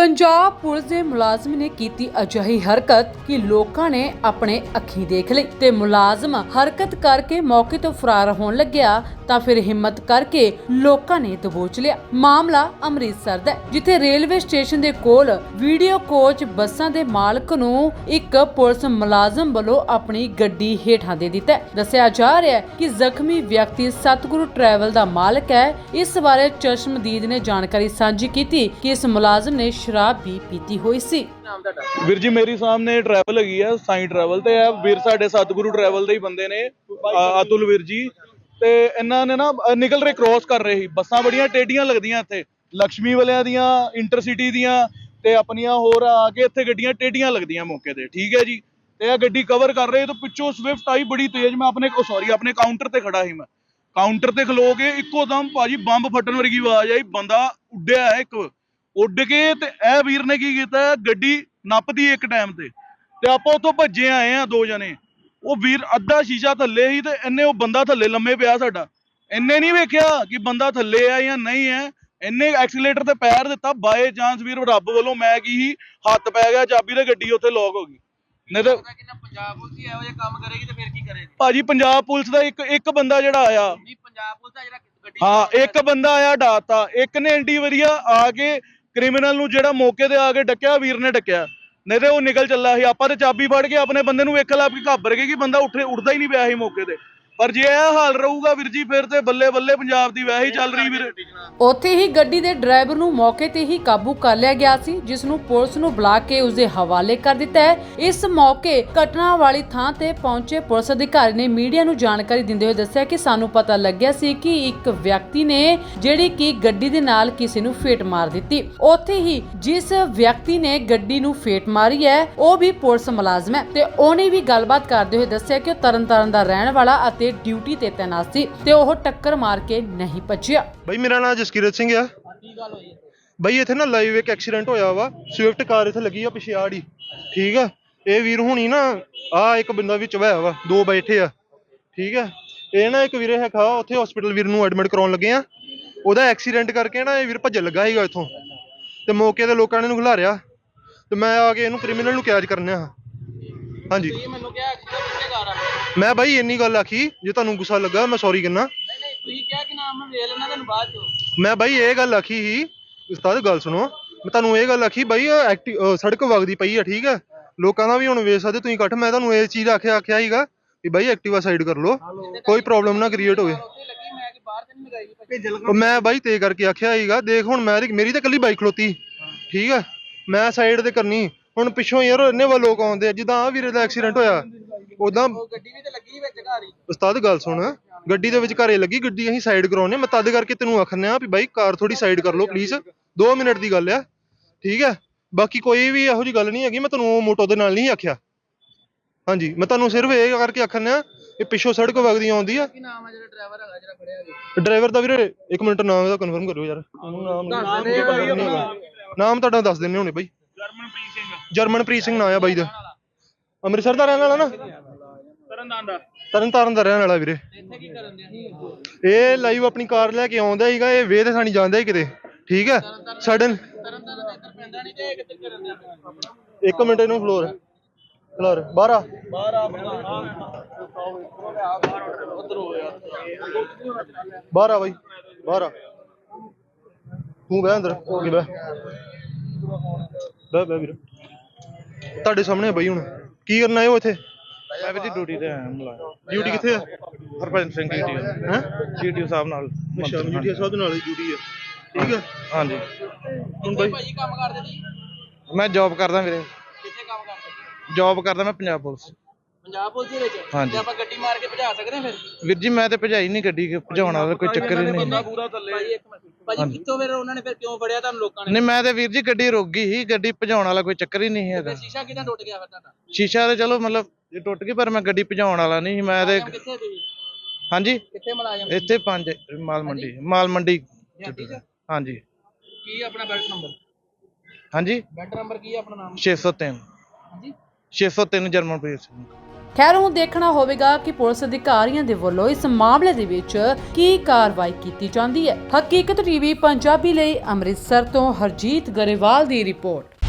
Punjab police ਦੇ ਮੁਲਾਜ਼ਮ ਨੇ ਕੀਤੀ ਅਜਿਹੀ ਹਰਕਤ ਕਿ ਲੋਕਾਂ ਨੇ ਆਪਣੇ ਅੱਖੀਂ ਦੇਖ ਲਈ ਤੇ ਮੁਲਾਜ਼ਮ ਹਰਕਤ ਕਰਕੇ ਮੌਕੇ ਤੋਂ ਫਰਾਰ ਹੋਣ ਲੱਗਿਆ ਤਾਂ ਫਿਰ ਹਿੰਮਤ ਕਰਕੇ ਲੋਕਾਂ ਨੇ ਦਬੋਚ ਲਿਆ। ਮਾਮਲਾ ਅੰਮ੍ਰਿਤਸਰ ਦਾ ਹੈ, ਜਿੱਥੇ ਰੇਲਵੇ ਸਟੇਸ਼ਨ ਦੇ ਕੋਲ ਵੀਡੀਓ ਕੋਚ ਬੱਸਾਂ ਦੇ ਮਾਲਕ ਨੂੰ ਇੱਕ ਪੁਲਿਸ ਮੁਲਾਜ਼ਮ ਵੱਲੋਂ ਆਪਣੀ ਗੱਡੀ ਹੇਠਾਂ ਦੇ ਦਿੱਤਾ ਹੈ। ਦੱਸਿਆ ਜਾ ਰਿਹਾ ਹੈ ਕਿ ਜ਼ਖਮੀ ਵਿਅਕਤੀ ਸਤਿਗੁਰੂ ਟਰੈਵਲ ਦਾ ਮਾਲਕ ਹੈ। ਇਸ ਬਾਰੇ ਚਸ਼ਮਦੀਦ ਨੇ ਜਾਣਕਾਰੀ ਸਾਂਝੀ ਕੀਤੀ ਕਿ ਇਸ ਮੁਲਾਜ਼ਮ ਨੇ ਸ਼ਰਾਬ ਵੀ ਪੀਤੀ ਹੋਈ ਸੀ। ਵੀਰ ਜੀ ਮੇਰੀ ਸਾਹਮਣੇ ਟਰੈਵਲ ਹੈਗੀ ਆ ਸਾਈਂ ਟਰੈਵਲ ਤੇ ਆ। ਵੀਰ ਸਾਡੇ ਸਤਿਗੁਰੂ ਟਰੈਵਲ ਦੇ ਹੀ ਬੰਦੇ ਨੇ ਅ- ਅਤੁਲ ਵੀਰ ਜੀ। ਤੇ ਇਹਨਾਂ ਨੇ ਨਾ ਅ, ਨਿਕਲ ਰਹੇ ਕ੍ਰੋਸ ਕਰ ਰਹੇ ਸੀ। ਬੱਸਾਂ ਬੜੀਆਂ ਟੇਡੀਆਂ ਲੱਗਦੀਆਂ ਇੱਥੇ। ਲక్ష్ਮੀ ਵਾਲਿਆਂ ਦੀਆਂ ਇੰਟਰਸਿਟੀ ਦੀਆਂ ਤੇ ਆਪਣੀਆਂ ਹੋਰ ਆ ਕੇ ਇੱਥੇ ਗੱਡੀਆਂ ਟੇਡੀਆਂ ਲੱਗਦੀਆਂ ਮੌਕੇ ਤੇ। ਠੀਕ ਹੈ ਜੀ? ਤੇ ਇਹ ਗੱਡੀ ਕਵਰ ਕਰ ਰਹੇ ਤੇ ਪਿੱਛੋਂ ਸਵਿਫਟ ਆਈ ਬੜੀ ਤੇਜ਼। ਮੈਂ ਆਪਣੇ ਸੌਰੀ ਆਪਣੇ ਕਾਊਂਟਰ ਤੇ ਖੜਾ ਸੀ ਮੈਂ। ਕਾਊਂਟਰ ਤੇ ਖਲੋ ਕੇ ਇੱਕੋ ਦਮ ਭਾਜੀ ਬੰਬ ਫਟਣ ਵਰਗੀ ਆਵਾਜ਼ ਆਈ। ਬੰਦਾ ਉੱਡਿਆ ਹੈ ਇੱਕ। ਉੱਡ ਕੇ ਤੇ ਇਹ ਵੀਰ ਨੇ ਕੀ ਕੀਤਾ ਗੱਡੀ ਨੱਪਦੀ ਇੱਕ ਟਾਈਮ ਤੇ। ਤੇ ਆਪਾਂ ਉੱਥੋਂ ਭੱਜੇ ਆਏ ਆ ਦੋ ਜਣੇ। ਉਹ ਵੀਰ ਅੱਧਾ ਸ਼ੀਸ਼ਾ ਥੱਲੇ ਸੀ ਤੇ ਇਹਨੇ ਉਹ ਬੰਦਾ ਥੱਲੇ ਲੰਮੇ ਪਿਆ ਸਾਡਾ। ਇਹਨੇ ਨਹੀਂ ਵੇਖਿਆ ਕਿ ਬੰਦਾ ਥੱਲੇ ਆ ਜਾਂ ਨਹੀਂ ਹੈ ਇਹਨੇ ਐਕਸੀਲੇਟਰ ਤੇ ਪੈਰ ਦਿੱਤਾ ਬਾਏ ਚਾਂਸ ਵੀਰ ਰੱਬ ਵੱਲੋਂ ਮੈਂ ਕੀ ਸੀ ਹੱਥ ਪੈ ਗਿਆ ਚਾਬੀ ਤੇ ਗੱਡੀ ਉੱਥੇ ਲੌਕ ਹੋ ਗਈ। ਨਹੀਂ ਤੇ ਪੰਜਾਬ ਪੁਲਿਸ ਹੀ ਇਹੋ ਜਿਹੇ ਕੰਮ ਕਰੇਗੀ ਤੇ ਫਿਰ ਕੀ ਕਰੇਗੀ? ਭਾਜੀ ਪੰਜਾਬ ਪੁਲਿਸ ਦਾ ਇੱਕ ਇੱਕ ਬੰਦਾ ਜਿਹੜਾ ਆਇਆ। ਨਹੀਂ ਪੰਜਾਬ ਪੁਲਿਸ ਦਾ ਜਿਹੜਾ ਗੱਡੀ ਹਾਂ ਇੱਕ ਬੰਦਾ ਆਇਆ ਡਾਤਾ। ਇੱਕ ਨੇ ਐਂਟੀ ਵਧੀਆ ਆ ਕੇ ਕ੍ਰਿਮੀਨਲ ਨੂੰ ਜਿਹੜਾ ਮੌਕੇ ਤੇ ਆ ਕੇ ਡੱਕਿਆ ਵੀਰ ਨੇ ਡੱਕਿਆ। ਨਹੀਂ ਤੇ ਉਹ ਨਿਕਲ ਚੱਲਾ ਸੀ, ਆਪਾਂ ਤੇ ਚਾਬੀ ਫੜ ਕੇ ਆਪਣੇ ਬੰਦੇ ਨੂੰ ਵੇਖ ਲਾ, ਵੀ ਘਾਬਰ ਗਏ ਕਿ ਬੰਦਾ ਉੱਠੇ ਉੱਠਦਾ ਹੀ ਨਹੀਂ ਪਿਆ ਸੀ ਮੌਕੇ ਤੇ। ਪਰ ਜੇ ਇਹ ਹਾਲ ਰਹੂਗਾ ਵੀਰ ਜੀ, ਫਿਰ ਤੇ ਬੱਲੇ ਬੱਲੇ ਪੰਜਾਬ ਦੀ ਵੈਸੇ ਹੀ ਚੱਲ ਰਹੀ ਵੀਰ। ਉੱਥੇ ਹੀ ਗੱਡੀ ਦੇ ਡਰਾਈਵਰ ਨੂੰ ਮੌਕੇ ਤੇ ਹੀ ਕਾਬੂ ਕਰ ਲਿਆ ਗਿਆ ਸੀ, ਜਿਸ ਨੂੰ ਪੁਲਿਸ ਨੂੰ ਬੁਲਾ ਕੇ ਉਸ ਦੇ ਹਵਾਲੇ ਕਰ ਦਿੱਤਾ ਹੈ। ਇਸ ਮੌਕੇ ਘਟਨਾ ਵਾਲੀ ਥਾਂ ਤੇ ਪਹੁੰਚੇ ਪੁਲਿਸ ਅਧਿਕਾਰੀ ਨੇ ਮੀਡੀਆ ਨੂੰ ਜਾਣਕਾਰੀ ਦਿੰਦੇ ਹੋਏ ਦੱਸਿਆ ਕਿ ਸਾਨੂੰ ਪਤਾ ਲੱਗਿਆ ਸੀ ਕਿ ਇੱਕ ਵਿਅਕਤੀ ਨੇ ਜਿਹੜੀ ਕਿ ਗੱਡੀ ਦੇ ਨਾਲ ਕਿਸੇ ਨੂੰ ਫੇਟ ਮਾਰ ਦਿੱਤੀ। ਉੱਥੇ ਹੀ ਜਿਸ ਵਿਅਕਤੀ ਨੇ ਗੱਡੀ ਨੂੰ ਫੇਟ ਮਾਰੀ ਹੈ, ਉਹ ਵੀ ਪੁਲਿਸ ਮੁਲਾਜ਼ਮ ਹੈ ਤੇ ਉਹਨੇ ਵੀ ਗੱਲਬਾਤ ਕਰਦੇ ਹੋਏ ਦੱਸਿਆ ਕਿ ਉਹ ਤਰਨਤਾਰਨ ਦਾ ਰਹਿਣ ਵਾਲਾ ਅਤੇ ਡਿਊਟੀ ਤੇ ਤੈਨਾਤ ਸੀ ਤੇ ਉਹ ਟੱਕਰ ਮਾਰ ਕੇ ਨਹੀਂ ਭੱਜਿਆ। ਬਈ ਮੇਰਾ ਨਾਮ ਜਸਕੀਰਤ ਸਿੰਘ ਆ। ਕੀ ਗੱਲ ਹੋਈ ਹੈ? ਬਈ ਇੱਥੇ ਨਾ ਲਾਈਵ ਇੱਕ ਐਕਸੀਡੈਂਟ ਹੋਇਆ ਵਾ। ਸਵਿਫਟ ਕਾਰ ਇੱਥੇ ਲੱਗੀ ਆ ਪਿਛੇ ਆੜੀ। ਠੀਕ ਆ? ਇਹ ਵੀਰ ਹੁਣੀ ਨਾ ਆ ਇੱਕ ਬੰਦਾ ਵਿੱਚ ਹੋਇਆ ਵਾ। ਦੋ ਬੈਠੇ ਆ। ਠੀਕ ਆ? ਇਹ ਨਾ ਇੱਕ ਵੀਰੇ ਹੈਗਾ ਉੱਥੇ ਹਸਪੀਟਲ ਵੀਰ ਨੂੰ ਐਡਮਿਟ ਕਰਾਉਣ ਲੱਗੇ ਆ। ਉਹਦਾ ਐਕਸੀਡੈਂਟ ਕਰਕੇ ਨਾ ਇਹ ਵੀਰ ਭੱਜਣ ਲੱਗਾ ਸੀਗਾ ਇੱਥੋਂ। ਤੇ ਮੌਕੇ ਤੇ ਲੋਕਾਂ ਨੇ ਇਹਨੂੰ ਖਿਲਾਰਿਆ ਤੇ ਮੈਂ ਆ ਕੇ ਇਹਨੂੰ ਕ੍ਰਿਮੀਨਲ ਨੂੰ ਕੈਚ ਕਰਨਿਆ। ਹਾਂਜੀ। ਮੈਨੂੰ ਕਿਹਾ ਮੈਂ ਬਾਈ ਇੰਨੀ ਗੱਲ ਆਖੀ, ਜੇ ਤੁਹਾਨੂੰ ਗੁੱਸਾ ਲੱਗਾ ਮੈਂ ਸੌਰੀ ਕਹਿੰਦਾ ਨਹੀਂ ਨਹੀਂ ਤੁਸੀਂ ਕਿਹਾ ਕਿ ਨਾਮ ਮੈਂ ਵੇਖ ਲੈਣਾ ਤੁਹਾਨੂੰ ਬਾਅਦ ਚੋਂ ਮੈਂ ਬਾਈ ਇਹ ਗੱਲ ਆਖੀ ਸੀ, ਉਸਤਾਦ ਗੱਲ ਸੁਣੋ, ਮੈਂ ਤੁਹਾਨੂੰ ਇਹ ਗੱਲ ਆਖੀ, ਬਾਈ ਇਹ ਸੜਕ ਵਗਦੀ ਪਈ ਆ, ਠੀਕ ਹੈ ਲੋਕਾਂ ਦਾ ਵੀ ਹੁਣ ਵੇਖ ਸਕਦੇ ਤੁਸੀਂ ਇਕੱਠ ਮੈਂ ਤੁਹਾਨੂੰ ਇਹ ਚੀਜ਼ ਆਖਿਆ ਆਖਿਆ ਸੀਗਾ ਵੀ ਬਾਈ ਐਕਟਿਵਾ ਸਾਈਡ ਕਰ ਲਓ, ਕੋਈ ਪ੍ਰੋਬਲਮ ਨਾ ਕ੍ਰੀਏਟ ਹੋਵੇ। ਮੈਂ ਬਾਈ ਤੇ ਕਰਕੇ ਆਖਿਆ ਸੀਗਾ, ਦੇਖ ਹੁਣ ਮੈਂ ਮੇਰੀ ਤਾਂ ਕੱਲੀ ਬਾਈਕ ਖਲੋਤੀ, ਠੀਕ ਹੈ ਮੈਂ ਸਾਈਡ ਤੇ ਕਰਨੀ, ਹੁਣ ਪਿੱਛੋਂ ਯਾਰ ਇੰਨੇ ਵਾ ਲੋਕ ਆਉਂਦੇ ਆ, ਜਿੱਦਾਂ ਆ ਵੀਰੇ ਦਾ ਐਕਸੀਡੈਂਟ ਹੋਇਆ ਉਦਾਂ ਉਹ ਗੱਡੀ ਵੀ ਤੇ ਲੱਗੀ ਵਿੱਚ ਘਰ ਹੀ। ਉਸਤਾਦ ਗੱਲ ਸੁਣ। ਗੱਡੀ ਦੇ ਵਿੱਚ ਘਰੇ ਲੱਗੀ ਗੱਡੀ ਅਸੀਂ ਸਾਈਡ ਕਰਾਉਨੇ ਮੈਂ ਤਦ ਕਰਕੇ ਤੈਨੂੰ ਆਖਨੇ ਆ ਵੀ ਬਾਈ ਕਾਰ ਥੋੜੀ ਸਾਈਡ ਕਰ ਲਓ ਪਲੀਜ਼ 2 ਮਿੰਟ ਦੀ ਗੱਲ ਆ। ਠੀਕ ਹੈ ਬਾਕੀ ਕੋਈ ਵੀ ਇਹੋ ਜੀ ਗੱਲ ਨਹੀਂ ਹੈਗੀ। ਮੈਂ ਤੈਨੂੰ ਉਹ ਮੋਟੋ ਦੇ ਨਾਲ ਨਹੀਂ ਆਖਿਆ। ਹਾਂਜੀ ਮੈਂ ਤੁਹਾਨੂੰ ਸਿਰਫ ਇਹ ਕਰਕੇ ਆਖਨੇ ਆ ਕਿ ਪਿੱਛੋਂ ਸੜਕ ਵਗਦੀ ਆਉਂਦੀ ਆ। ਕੀ ਨਾਮ ਹੈ ਜਿਹੜਾ ਡਰਾਈਵਰ ਹੈਗਾ ਜਿਹੜਾ ਫੜਿਆ ਗਿਆ ਡਰਾਈਵਰ ਦਾ ਵੀਰੇ ਇੱਕ ਮਿੰਟ ਨਾਮ ਇਹਦਾ ਕਨਫਰਮ ਕਰਿਓ ਯਾਰ। ਨਾਮ। ਨਾਮ ਤੁਹਾਡਾ ਦੱਸ ਦਿੰਨੇ ਹੋਣੇ ਬਾਈ। ਜਰਮਨਪ੍ਰੀਤ ਸਿੰਘ। ਜਰਮਨਪ੍ਰੀਤ ਸਿੰਘ ਨਾਂ ਆ ਬਾਈ ਦਾ। ਅੰਮ੍ਰਿਤਸਰ ਦਾ ਰਹਿਣ ਵਾਲਾ ਨਾ? ਤਰਨਤਾਰਨ ਦਾ? ਤਰਨ ਤਾਰਨ ਦਾ ਰਹਿਣ ਵਾਲਾ ਵੀਰੇ। ਇੱਥੇ ਕੀ ਕਰਨ ਦੇ ਇਹ ਲਾਈਵ ਆਪਣੀ ਕਾਰ ਲੈ ਕੇ ਆਉਂਦਾ ਸੀਗਾ ਇਹ ਵੇਹ ਤੇ ਸਾਨੀ ਜਾਂਦਾ ਹੀ ਕਿਤੇ। ਠੀਕ ਹੈ? ਸਡਨ ਇੱਕ ਮਿੰਟ ਇਹਨੂੰ ਫਲੋਰ ਫਲੋਰ ਬਾਹਰ ਆ। ਬਾਹਰ ਆ ਗਿਆ। ਬਾਹਰ ਆ ਬਾਈ ਬਾਹਰ ਆ। ਤੂੰ ਬਹਿ ਅੰਦਰ ਹੋ ਕੇ ਬਹਿ। ਬਹਿ ਬਹਿ ਵੀਰ। ਤੁਹਾਡੇ ਸਾਹਮਣੇ ਬਾਈ ਹੁਣ। ਕੀ ਕਰਨਾ ਹੈ ਉਹ ਇੱਥੇ? ਵੀ ਜੀ ਡਿਊਟੀ ਤੇ ਆਇਆ ਮੁਲਾਜ਼ਮ ਡਿਊਟੀ ਕਿੱਥੇ ਆ? ਹਰਭਜਨ ਸਿੰਘ ਡੀਟੀ ਹੈ? ਡੀਟੀ ਸਾਹਿਬ ਨਾਲ। ਅੱਛਾ ਮੀਡੀਆ ਸਾਹਿਬ ਦੇ ਨਾਲ ਹੀ ਡਿਊਟੀ ਆ। ਠੀਕ ਆ? ਹਾਂਜੀ। ਹੁਣ ਬਾਈ? ਭਾਈ ਕੰਮ ਕਰਦੇ ਜੀ ਮੈਂ ਜੌਬ ਕਰਦਾ ਵੀਰੇ। ਕਿੱਥੇ ਕੰਮ ਕਰਦੇ ਜੌਬ ਕਰਦਾ ਮੈਂ ਪੰਜਾਬ ਪੁਲਿਸ। ਪੰਜਾਬ ਪੁਲਿਸ ਦੇ ਵਿੱਚ? ਹਾਂਜੀ। ਤੇ ਆਪਾਂ ਗੱਡੀ ਮਾਰ ਕੇ ਭਜਾ ਸਕਦੇ ਹਾਂ ਫਿਰ? ਵੀਰ ਜੀ ਮੈਂ ਤੇ ਭਜਾਈ ਨਹੀਂ ਗੱਡੀ ਕਿ ਭਜਾਉਣ ਵਾਲਾ ਕੋਈ ਚੱਕਰ ਹੀ ਨਹੀਂ। ਪੂਰਾ ਥੱਲੇ। ਭਾਈ ਇੱਕ ਮਿੰਟ। ਭਾਜੀ ਕਿੱਥੋਂ ਫਿਰ ਉਹਨਾਂ ਨੇ ਫਿਰ ਕਿਉਂ ਫੜਿਆ ਤੁਹਾਨੂੰ ਲੋਕਾਂ ਨੇ? ਨਹੀਂ ਮੈਂ ਤੇ ਵੀਰ ਜੀ ਗੱਡੀ ਰੁਕ ਗਈ ਸੀ। ਗੱਡੀ ਭਜਾਉਣ ਵਾਲਾ ਕੋਈ ਚੱਕਰ ਹੀ ਨਹੀਂ ਹੈਗਾ। ਸ਼ੀਸ਼ਾ ਕਿਦਾਂ ਟੁੱਟ ਗਿਆ ਫਿਰ ਤੁਹਾਡਾ? ਸ਼ੀਸ਼ਾ ਤੇ ਚਲੋ ਮਤਲਬ ਇਹ ਟੁੱਟ ਗਈ ਪਰ ਮੈਂ ਗੱਡੀ ਭਜਾਉਣ ਵਾਲਾ ਨਹੀਂ ਸੀ ਮੈਂ ਤੇ ਕਿੱਥੇ ਹਾਂਜੀ? ਕਿੱਥੇ ਮੁਲਾਜ਼ਮ ਇੱਥੇ ਪੰਜ ਮਾਲ ਮੰਡੀ ਮਾਲ ਮੰਡੀ। ਹਾਂਜੀ ਕੀ ਆਪਣਾ ਬੈਲਟ ਨੰਬਰ? ਹਾਂਜੀ? ਬੈਲਟ ਨੰਬਰ ਕੀ ਹੈ ਆਪਣਾ ਨਾਮ? 603 ਹਾਂਜੀ। 603 ਜਰਮਨਪ੍ਰੀਤ ਸਿੰਘ। ਖੈਰ ਹੁਣ ਦੇਖਣਾ ਹੋਵੇਗਾ ਕਿ ਪੁਲਿਸ ਅਧਿਕਾਰੀਆਂ ਦੇ ਵੱਲੋਂ ਇਸ ਮਾਮਲੇ ਦੇ ਵਿੱਚ ਕੀ ਕਾਰਵਾਈ ਕੀਤੀ ਜਾਂਦੀ ਹੈ। ਹਕੀਕਤ ਟੀਵੀ ਪੰਜਾਬੀ ਲਈ ਅੰਮ੍ਰਿਤਸਰ ਤੋਂ ਹਰਜੀਤ ਗਰੇਵਾਲ ਦੀ ਰਿਪੋਰਟ।